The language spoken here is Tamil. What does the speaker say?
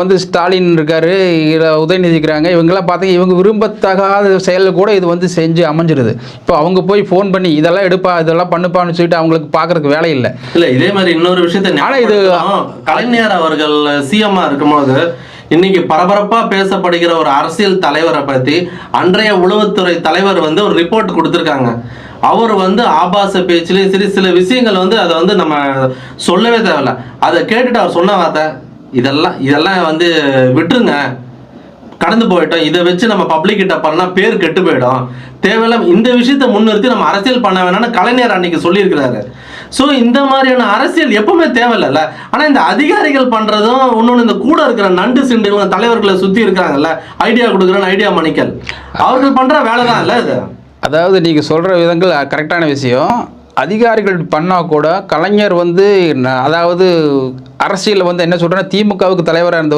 வந்து ஸ்டாலின் இருக்காரு உதயநிதி இருக்கிறாங்க இவங்கெல்லாம் பார்த்தீங்க இவங்க விரும்பத்தகாத செயல் கூட இது வந்து செஞ்சு அமைஞ்சிருது. இப்போ அவங்க போய் ஃபோன் பண்ணி இதெல்லாம் எடுப்பா இதெல்லாம் பண்ணுப்பான்னு சொல்லிட்டு அவங்களுக்கு பார்க்கறதுக்கு வேலை இல்லை. இல்ல இதே மாதிரி இன்னொரு விஷயத்த ஆனா இது-. கலைஞர் அவர்கள் சிஎம்ஆ இருக்கும்போது இன்னைக்கு பரபரப்பா பேசப்படுகிற ஒரு அரசியல் தலைவரை பத்தி அன்றைய உளவுத்துறை தலைவர் வந்து ஒரு ரிப்போர்ட் கொடுத்திருக்காங்க. அவர் வந்து ஆபாச பேச்சுலயும் சரி சில விஷயங்கள் வந்து அதை வந்து நம்ம சொல்லவே தேவையில்ல. அதை கேட்டுட்டு அவர் சொன்ன வார்த்தை இதெல்லாம் இதெல்லாம் வந்து விட்டுருங்க. கடந்து போயிட்டோம். இதை வச்சு நம்ம பப்ளிக் கிட்ட பண்ணால் பேர் கெட்டு போயிடும். தேவையில்லாம இந்த விஷயத்த முன்னிறுத்தி நம்ம அரசியல் பண்ண வேணாம்னு கலைஞர் அன்னைக்கு சொல்லியிருக்கிறாரு. ஸோ இந்த மாதிரியான அரசியல் எப்பவுமே தேவையில்லைல்ல. ஆனால் இந்த அதிகாரிகள் பண்ணுறதும் இன்னொன்று இந்த கூட இருக்கிற நண்டு சிண்டுகள் இவங்க தலைவர்களை சுற்றி இருக்கிறாங்கல்ல ஐடியா கொடுக்குறேன்னு ஐடியா மணிக்கல் அவர்கள் பண்ணுற வேலை தான் இல்லை இது? அதாவது நீங்கள் சொல்கிற விதங்கள் கரெக்டான விஷயம். அதிகாரிகள் பண்ணால் கூட கலைஞர் வந்து அதாவது அரசியலில் வந்து என்ன சொல்கிறேன்னா திமுகவுக்கு தலைவராக இருந்தவர்